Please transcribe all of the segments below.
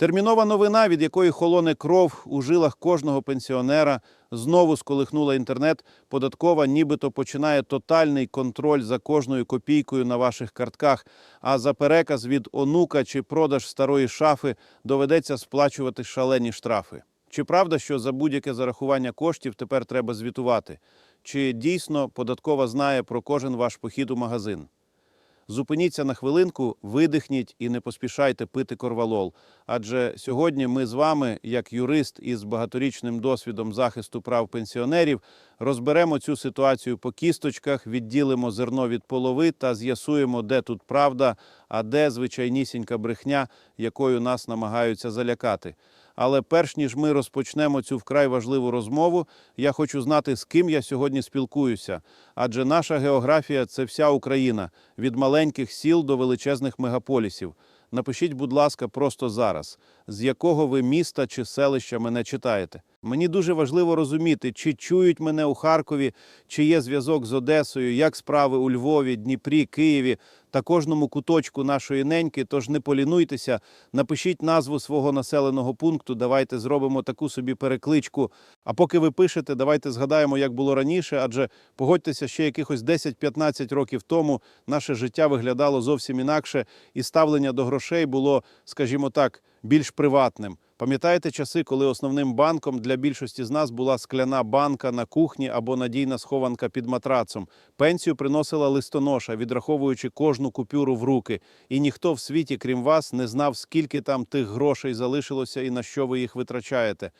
Термінова новина, від якої холоне кров у жилах кожного пенсіонера, знову сколихнула інтернет. Податкова нібито починає тотальний контроль за кожною копійкою на ваших картках. А за переказ від онука чи продаж старої шафи доведеться сплачувати шалені штрафи. Чи правда, що за будь-яке зарахування коштів тепер треба звітувати? Чи дійсно податкова знає про кожен ваш похід у магазин? Зупиніться на хвилинку, видихніть і не поспішайте пити корвалол. Адже сьогодні ми з вами, як юрист із багаторічним досвідом захисту прав пенсіонерів, розберемо цю ситуацію по кісточках, відділимо зерно від полови та з'ясуємо, де тут правда, а де звичайнісінька брехня, якою нас намагаються залякати. Але перш ніж ми розпочнемо цю вкрай важливу розмову, я хочу знати, з ким я сьогодні спілкуюся. Адже наша географія це вся Україна від маленьких сіл до величезних мегаполісів. Напишіть, будь ласка, просто зараз, з якого ви міста чи селища мене читаєте. Мені дуже важливо розуміти, чи чують мене у Харкові, чи є зв'язок з Одесою, як справи у Львові, Дніпрі, Києві та кожному куточку нашої неньки. Тож не полінуйтеся, напишіть назву свого населеного пункту. Давайте зробимо таку собі перекличку. А поки ви пишете, давайте згадаємо, як було раніше. Адже погодьтеся, ще якихось 10-15 років тому наше життя виглядало зовсім інакше, і ставлення до грошей було, скажімо так, більш приватним. Пам'ятаєте часи, коли основним банком для більшості з нас була скляна банка на кухні або надійна схованка під матрацом? Пенсію приносила листоноша, відраховуючи кожну купюру в руки. І ніхто в світі, крім вас, не знав, скільки там тих грошей залишилося і на що ви їх витрачаєте.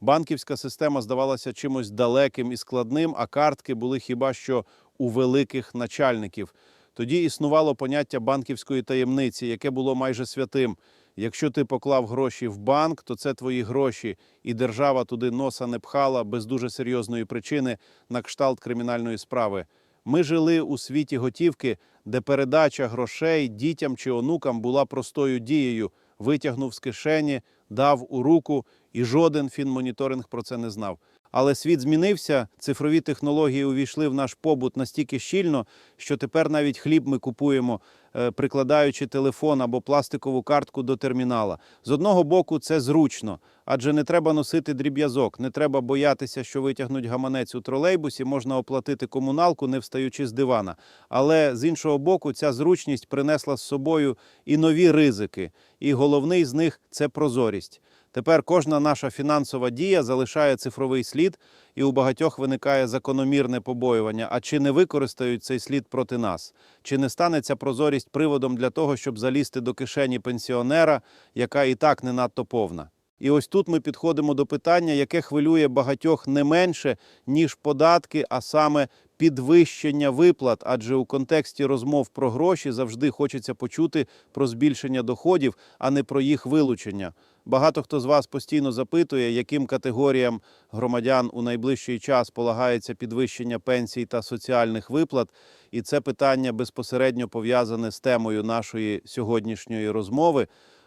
Банківська система здавалася чимось далеким і складним, а картки були хіба що у великих начальників. Тоді існувало поняття банківської таємниці, яке було майже святим. Якщо ти поклав гроші в банк, то це твої гроші, і держава туди носа не пхала без дуже серйозної причини на кшталт кримінальної справи. Ми жили у світі готівки, де передача грошей дітям чи онукам була простою дією. Витягнув з кишені, дав у руку, і жоден фінмоніторинг про це не знав. Але світ змінився, цифрові технології увійшли в наш побут настільки щільно, що тепер навіть хліб ми купуємо, е, прикладаючи телефон або пластикову картку до термінала. З одного боку, це зручно, адже не треба носити дріб'язок, не треба боятися, що витягнуть гаманець у тролейбусі, можна оплатити комуналку, не встаючи з дивана. Але з іншого боку, ця зручність принесла з собою і нові ризики. І головний з них це прозорість. Тепер кожна наша фінансова дія залишає цифровий слід, і у багатьох виникає закономірне побоювання. А чи не використають цей слід проти нас? Чи не стане ця прозорість приводом для того, щоб залізти до кишені пенсіонера, яка і так не надто повна? І ось тут ми підходимо до питання, яке хвилює багатьох не менше, ніж податки, а саме підвищення виплат. Адже у контексті розмов про гроші завжди хочеться почути про збільшення доходів, а не про їх вилучення. Багато хто з вас постійно запитує, яким категоріям громадян у найближчий час полагається підвищення пенсій та соціальних виплат. І це питання безпосередньо пов'язане з темою нашої сьогоднішньої розмови.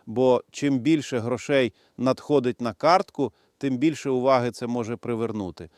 Бо чим більше грошей надходить на картку, тим більше уваги це може привернути.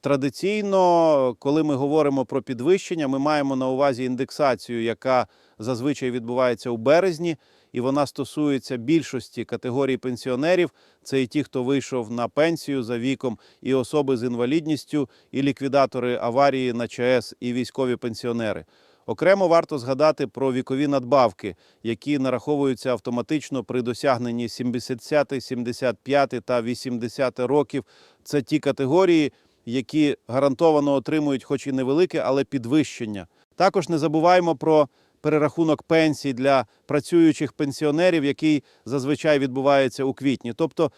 Традиційно, коли ми говоримо про підвищення, ми маємо на увазі індексацію, яка зазвичай відбувається у березні, і вона стосується більшості категорій пенсіонерів. Це і ті, хто вийшов на пенсію за віком, і особи з інвалідністю, і ліквідатори аварії на ЧАЕС, і військові пенсіонери. Окремо варто згадати про вікові надбавки, які нараховуються автоматично при досягненні 70, 75 та 80 років. Це ті категорії, які гарантовано отримують, хоч і невелике, але підвищення. Також не забуваємо про перерахунок пенсій для працюючих пенсіонерів, який зазвичай відбувається у квітні. Тобто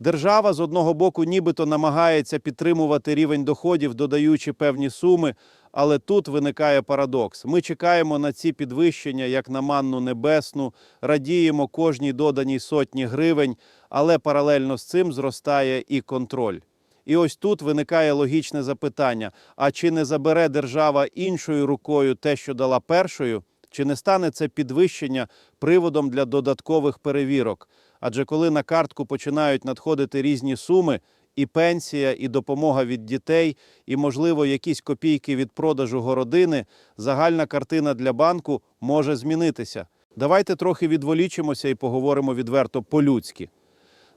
Держава з одного боку нібито намагається підтримувати рівень доходів, додаючи певні суми, але тут виникає парадокс. Ми чекаємо на ці підвищення як на манну небесну, радіємо кожній доданій сотні гривень, але паралельно з цим зростає і контроль. І ось тут виникає логічне запитання: а чи не забере держава іншою рукою те, що дала першою? Чи не стане це підвищення приводом для додаткових перевірок? Адже коли на картку починають надходити різні суми, і пенсія, і допомога від дітей, і, можливо, якісь копійки від продажу городини, загальна картина для банку може змінитися. Давайте трохи відволічимося і поговоримо відверто по-людськи.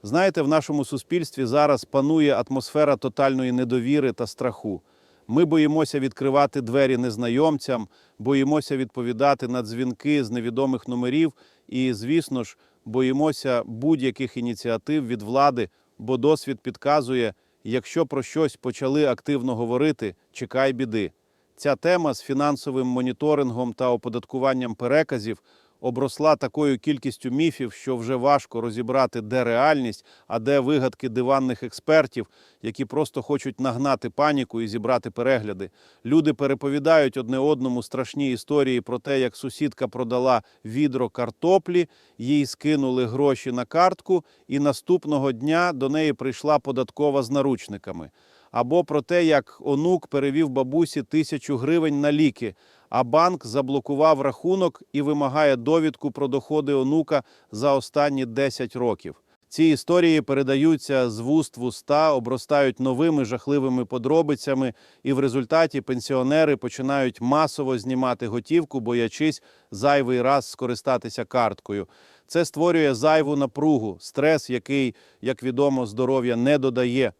Знаєте, в нашому суспільстві зараз панує атмосфера тотальної недовіри та страху. Ми боїмося відкривати двері незнайомцям, боїмося відповідати на дзвінки з невідомих номерів і, звісно ж, боїмося будь-яких ініціатив від влади, бо досвід підказує, якщо про щось почали активно говорити, чекай біди. Ця тема з фінансовим моніторингом та оподаткуванням переказів обросла такою кількістю міфів, що вже важко розібрати, де реальність, а де вигадки диванних експертів, які просто хочуть нагнати паніку і зібрати перегляди. Люди переповідають одне одному страшні історії про те, як сусідка продала відро картоплі, їй скинули гроші на картку, і наступного дня до неї прийшла податкова з наручниками. Або про те, як онук перевів бабусі тисячу гривень на ліки, а банк заблокував рахунок і вимагає довідку про доходи онука за останні 10 років. Ці історії передаються з вуст в уста, обростають новими жахливими подробицями, і в результаті пенсіонери починають масово знімати готівку, боячись зайвий раз скористатися карткою. Це створює зайву напругу, стрес, який, як відомо, здоров'я не додає.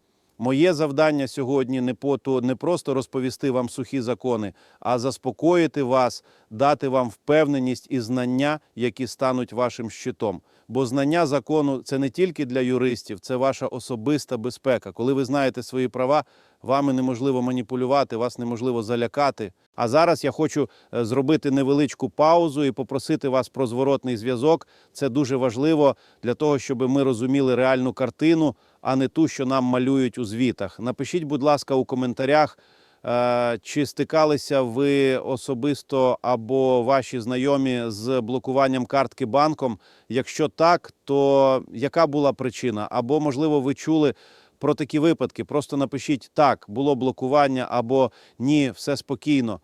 Моє завдання сьогодні не по то не просто розповісти вам сухі закони, а заспокоїти вас, дати вам впевненість і знання, які стануть вашим щитом. Бо знання закону це не тільки для юристів, це ваша особиста безпека. Коли ви знаєте свої права, вами неможливо маніпулювати, вас неможливо залякати. А зараз я хочу е, зробити невеличку паузу і попросити вас про зворотний зв'язок. Це дуже важливо для того, щоб ми розуміли реальну картину, а не ту, що нам малюють у звітах. Напишіть, будь ласка, у коментарях. е, Чи стикалися ви особисто або ваші знайомі з блокуванням картки банком? Якщо так, то яка була причина? Або, можливо, ви чули про такі випадки? Просто напишіть так, було блокування, або ні, все спокійно.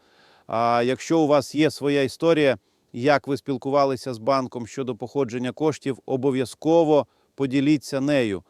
А якщо у вас є своя історія, як ви спілкувалися з банком щодо походження коштів, обов'язково поділіться нею.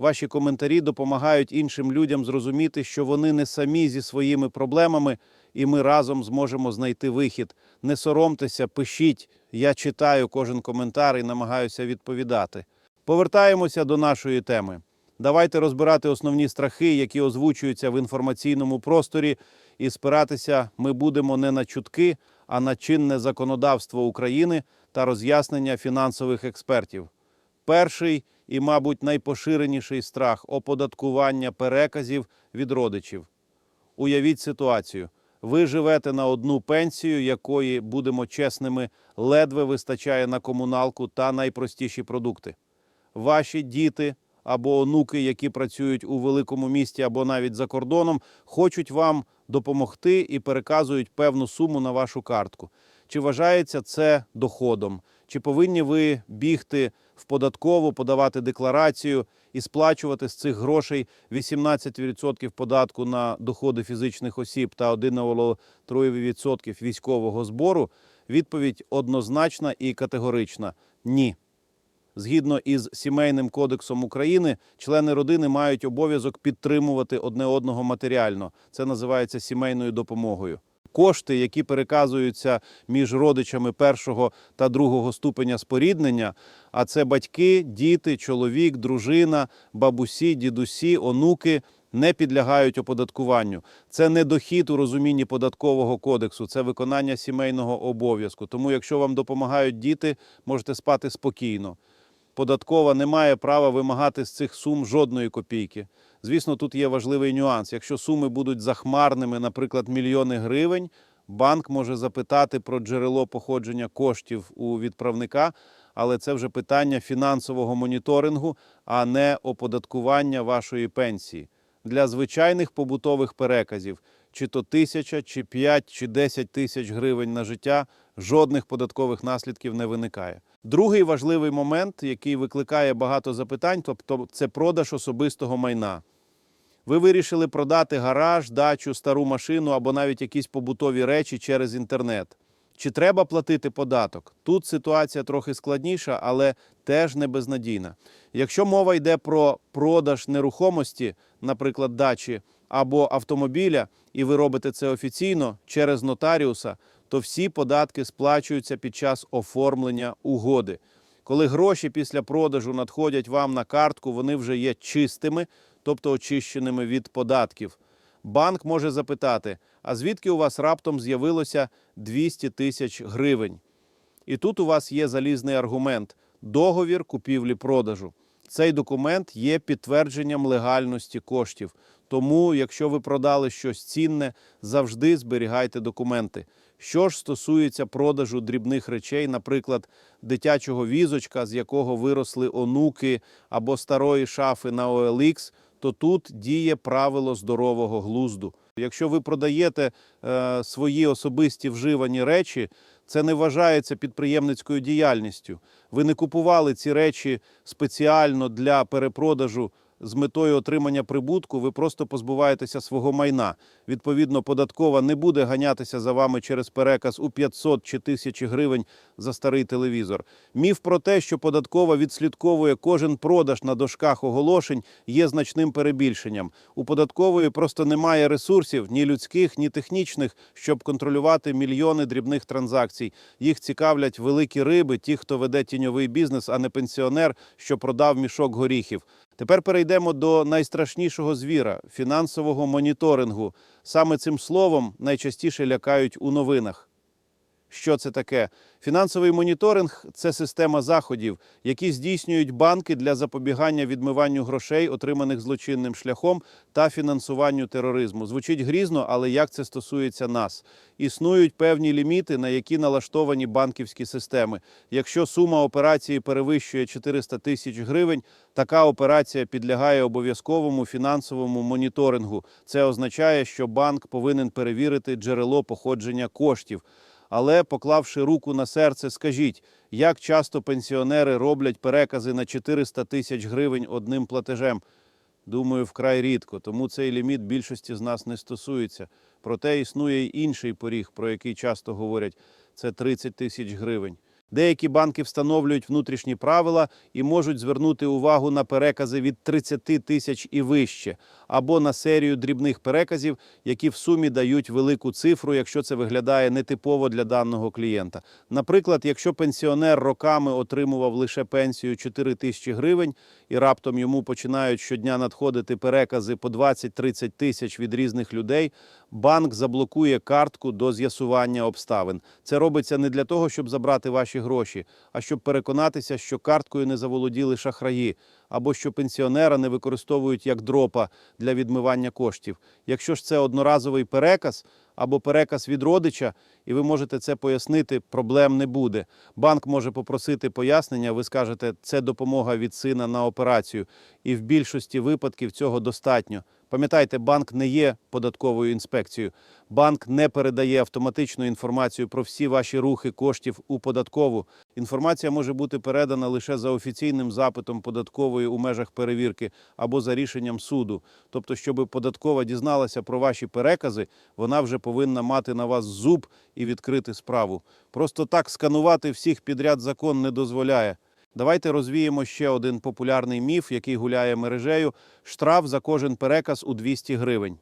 Ваші коментарі допомагають іншим людям зрозуміти, що вони не самі зі своїми проблемами, і ми разом зможемо знайти вихід. Не соромтеся, пишіть. Я читаю кожен коментар і намагаюся відповідати. Повертаємося до нашої теми. Давайте розбирати основні страхи, які озвучуються в інформаційному просторі, і спиратися ми будемо не на чутки, а на чинне законодавство України та роз'яснення фінансових експертів. Перший і, мабуть, найпоширеніший страх оподаткування переказів від родичів. Уявіть ситуацію. Ви живете на одну пенсію, якої, будемо чесними, ледве вистачає на комуналку та найпростіші продукти. Ваші діти або онуки, які працюють у великому місті або навіть за кордоном, хочуть вам допомогти і переказують певну суму на вашу картку. Чи вважається це доходом? Чи повинні ви бігти в податкову, подавати декларацію і сплачувати з цих грошей 18% податку на доходи фізичних осіб та 1,3% військового збору? Відповідь однозначна і категорична ні. Згідно із сімейним кодексом України, члени родини мають обов'язок підтримувати одне одного матеріально. Це називається сімейною допомогою. Кошти, які переказуються між родичами першого та другого ступеня споріднення, а це батьки, діти, чоловік, дружина, бабусі, дідусі, онуки. Не підлягають оподаткуванню. Це не дохід у розумінні податкового кодексу, це виконання сімейного обов'язку. Тому, якщо вам допомагають діти, можете спати спокійно податкова не має права вимагати з цих сум жодної копійки. Звісно, тут є важливий нюанс. Якщо суми будуть захмарними, наприклад, мільйони гривень, банк може запитати про джерело походження коштів у відправника, але це вже питання фінансового моніторингу, а не оподаткування вашої пенсії. Для звичайних побутових переказів, чи то тисяча, чи п'ять, чи десять тисяч гривень на життя, жодних податкових наслідків не виникає. Другий важливий момент, який викликає багато запитань, тобто це продаж особистого майна. Ви вирішили продати гараж, дачу, стару машину або навіть якісь побутові речі через інтернет. Чи треба платити податок? Тут ситуація трохи складніша, але теж не безнадійна. Якщо мова йде про продаж нерухомості, наприклад, дачі або автомобіля, і ви робите це офіційно через нотаріуса, то всі податки сплачуються під час оформлення угоди. Коли гроші після продажу надходять вам на картку, вони вже є чистими, тобто очищеними від податків. Банк може запитати: а звідки у вас раптом з'явилося 200 тисяч гривень? І тут у вас є залізний аргумент договір купівлі-продажу. Цей документ є підтвердженням легальності коштів. Тому, якщо ви продали щось цінне, завжди зберігайте документи. Що ж стосується продажу дрібних речей, наприклад, дитячого візочка, з якого виросли онуки або старої шафи на OLX, то тут діє правило здорового глузду. Якщо ви продаєте е, свої особисті вживані речі, це не вважається підприємницькою діяльністю. Ви не купували ці речі спеціально для перепродажу з метою отримання прибутку. Ви просто позбуваєтеся свого майна. Відповідно, податкова не буде ганятися за вами через переказ у 500 чи 1000 гривень за старий телевізор. Міф про те, що податкова відслідковує кожен продаж на дошках оголошень, є значним перебільшенням. У податкової просто немає ресурсів ні людських, ні технічних, щоб контролювати мільйони дрібних транзакцій. Їх цікавлять великі риби, ті, хто веде тіньовий бізнес, а не пенсіонер, що продав мішок горіхів. Тепер перейдемо до найстрашнішого звіра фінансового моніторингу. Саме цим словом найчастіше лякають у новинах. Що це таке? Фінансовий моніторинг це система заходів, які здійснюють банки для запобігання відмиванню грошей, отриманих злочинним шляхом, та фінансуванню тероризму. Звучить грізно, але як це стосується нас? Існують певні ліміти, на які налаштовані банківські системи. Якщо сума операції перевищує 400 тисяч гривень, така операція підлягає обов'язковому фінансовому моніторингу. Це означає, що банк повинен перевірити джерело походження коштів. Але, поклавши руку на серце, скажіть, як часто пенсіонери роблять перекази на 400 тисяч гривень одним платежем? Думаю, вкрай рідко, тому цей ліміт більшості з нас не стосується. Проте існує й інший поріг, про який часто говорять це 30 тисяч гривень. Деякі банки встановлюють внутрішні правила і можуть звернути увагу на перекази від 30 тисяч і вище, або на серію дрібних переказів, які в сумі дають велику цифру, якщо це виглядає нетипово для даного клієнта. Наприклад, якщо пенсіонер роками отримував лише пенсію 4 тисячі гривень, і раптом йому починають щодня надходити перекази по 20-30 тисяч від різних людей, банк заблокує картку до з'ясування обставин. Це робиться не для того, щоб забрати ваші гроші, а щоб переконатися, що карткою не заволоділи шахраї, або що пенсіонера не використовують як дропа для відмивання коштів. Якщо ж це одноразовий переказ або переказ від родича, і ви можете це пояснити, проблем не буде. Банк може попросити пояснення, ви скажете, це допомога від сина на операцію, і в більшості випадків цього достатньо. Пам'ятайте, банк не є податковою інспекцією. Банк не передає автоматичну інформацію про всі ваші рухи коштів у податкову. Інформація може бути передана лише за офіційним запитом податкової у межах перевірки або за рішенням суду. Тобто, щоб податкова дізналася про ваші перекази, вона вже повинна мати на вас зуб і відкрити справу. Просто так сканувати всіх підряд закон не дозволяє. Давайте розвіємо ще один популярний міф, який гуляє мережею: штраф за кожен переказ у 200 гривень.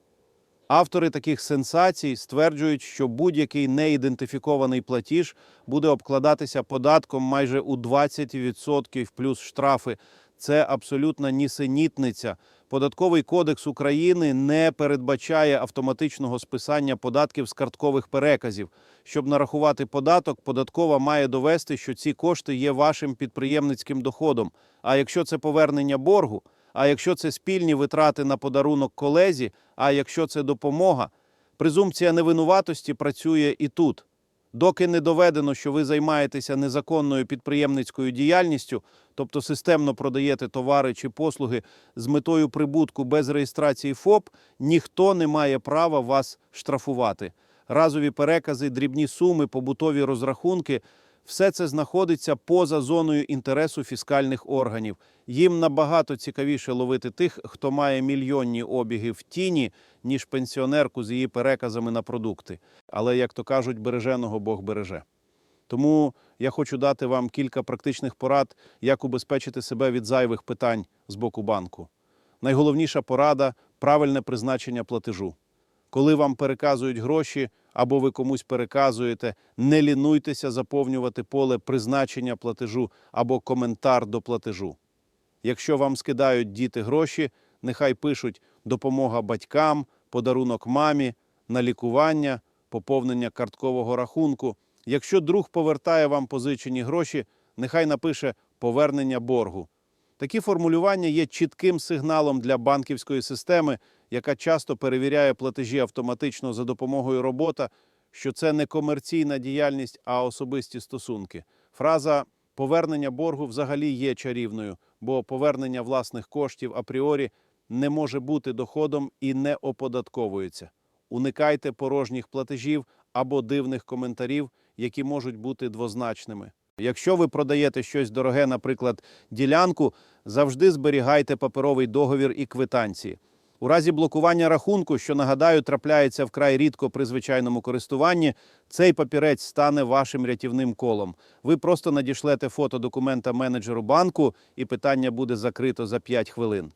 Автори таких сенсацій стверджують, що будь-який неідентифікований платіж буде обкладатися податком майже у 20% плюс штрафи. Це абсолютна нісенітниця. Податковий кодекс України не передбачає автоматичного списання податків з карткових переказів. Щоб нарахувати податок, податкова має довести, що ці кошти є вашим підприємницьким доходом. А якщо це повернення боргу, а якщо це спільні витрати на подарунок колезі, а якщо це допомога, презумпція невинуватості працює і тут. Доки не доведено, що ви займаєтеся незаконною підприємницькою діяльністю, тобто системно продаєте товари чи послуги з метою прибутку без реєстрації ФОП, ніхто не має права вас штрафувати. Разові перекази, дрібні суми, побутові розрахунки все це знаходиться поза зоною інтересу фіскальних органів. Їм набагато цікавіше ловити тих, хто має мільйонні обіги в тіні, ніж пенсіонерку з її переказами на продукти. Але, як то кажуть, береженого Бог береже. Тому я хочу дати вам кілька практичних порад, як убезпечити себе від зайвих питань з боку банку. Найголовніша порада правильне призначення платежу. Коли вам переказують гроші, або ви комусь переказуєте, не лінуйтеся заповнювати поле призначення платежу або коментар до платежу. Якщо вам скидають діти гроші, нехай пишуть допомога батькам, подарунок мамі, на лікування, поповнення карткового рахунку. Якщо друг повертає вам позичені гроші, нехай напише повернення боргу. Такі формулювання є чітким сигналом для банківської системи, яка часто перевіряє платежі автоматично за допомогою робота, що це не комерційна діяльність, а особисті стосунки. Фраза повернення боргу взагалі є чарівною, бо повернення власних коштів апріорі не може бути доходом і не оподатковується. Уникайте порожніх платежів або дивних коментарів, які можуть бути двозначними. Якщо ви продаєте щось дороге, наприклад, ділянку, завжди зберігайте паперовий договір і квитанції. У разі блокування рахунку, що нагадаю, трапляється вкрай рідко при звичайному користуванні, цей папірець стане вашим рятівним колом. Ви просто надішлете фото документа менеджеру банку, і питання буде закрито за 5 хвилин.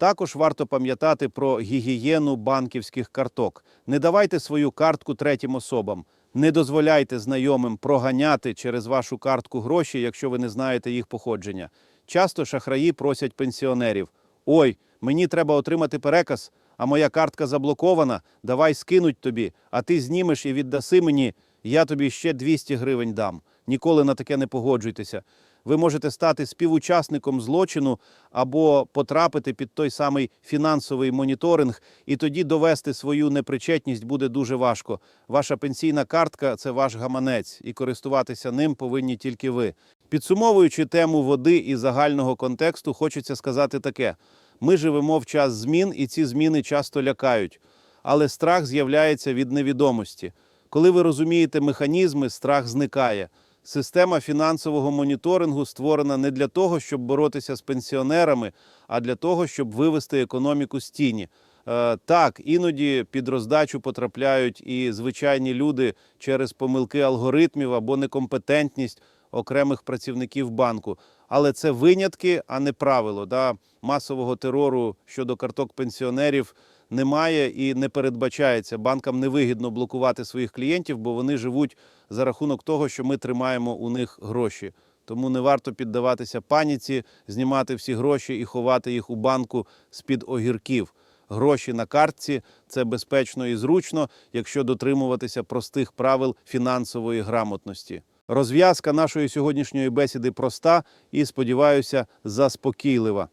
Також варто пам'ятати про гігієну банківських карток. Не давайте свою картку третім особам. Не дозволяйте знайомим проганяти через вашу картку гроші, якщо ви не знаєте їх походження. Часто шахраї просять пенсіонерів: Ой, мені треба отримати переказ, а моя картка заблокована. Давай скинуть тобі, а ти знімеш і віддаси мені. Я тобі ще 200 гривень дам. Ніколи на таке не погоджуйтеся. Ви можете стати співучасником злочину або потрапити під той самий фінансовий моніторинг, і тоді довести свою непричетність буде дуже важко. Ваша пенсійна картка це ваш гаманець, і користуватися ним повинні тільки ви. Підсумовуючи тему води і загального контексту, хочеться сказати таке: ми живемо в час змін, і ці зміни часто лякають. Але страх з'являється від невідомості. Коли ви розумієте механізми, страх зникає. Система фінансового моніторингу створена не для того, щоб боротися з пенсіонерами, а для того, щоб вивести економіку з тіні. Е, Так, іноді під роздачу потрапляють і звичайні люди через помилки алгоритмів або некомпетентність окремих працівників банку. Але це винятки, а не правило. Да? Масового терору щодо карток пенсіонерів немає і не передбачається. Банкам невигідно блокувати своїх клієнтів, бо вони живуть за рахунок того, що ми тримаємо у них гроші. Тому не варто піддаватися паніці, знімати всі гроші і ховати їх у банку з-під огірків. Гроші на картці це безпечно і зручно, якщо дотримуватися простих правил фінансової грамотності. Розв'язка нашої сьогоднішньої бесіди проста і, сподіваюся, заспокійлива.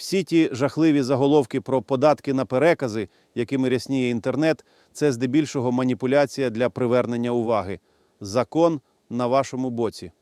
Всі ті жахливі заголовки про податки на перекази, якими рясніє інтернет, це здебільшого маніпуляція для привернення уваги. Закон на вашому боці.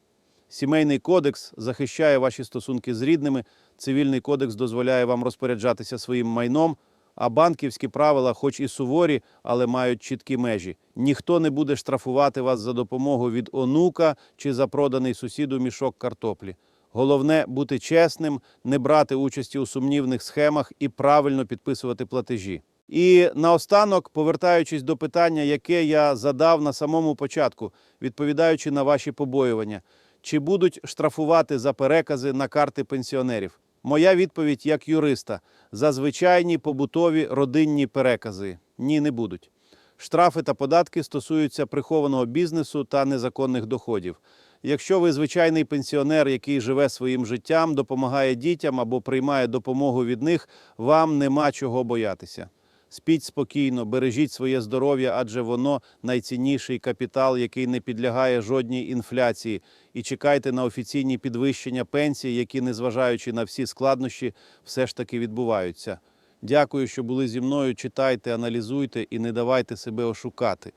Сімейний кодекс захищає ваші стосунки з рідними, цивільний кодекс дозволяє вам розпоряджатися своїм майном, а банківські правила, хоч і суворі, але мають чіткі межі. Ніхто не буде штрафувати вас за допомогу від онука чи за проданий сусіду мішок картоплі. Головне бути чесним, не брати участі у сумнівних схемах і правильно підписувати платежі. І наостанок, повертаючись до питання, яке я задав на самому початку, відповідаючи на ваші побоювання, чи будуть штрафувати за перекази на карти пенсіонерів? Моя відповідь як юриста: за звичайні побутові родинні перекази ні, не будуть. Штрафи та податки стосуються прихованого бізнесу та незаконних доходів. Якщо ви звичайний пенсіонер, який живе своїм життям, допомагає дітям або приймає допомогу від них, вам нема чого боятися. Спіть спокійно, бережіть своє здоров'я, адже воно найцінніший капітал, який не підлягає жодній інфляції. І чекайте на офіційні підвищення пенсій, які, незважаючи на всі складнощі, все ж таки відбуваються. Дякую, що були зі мною. Читайте, аналізуйте і не давайте себе ошукати.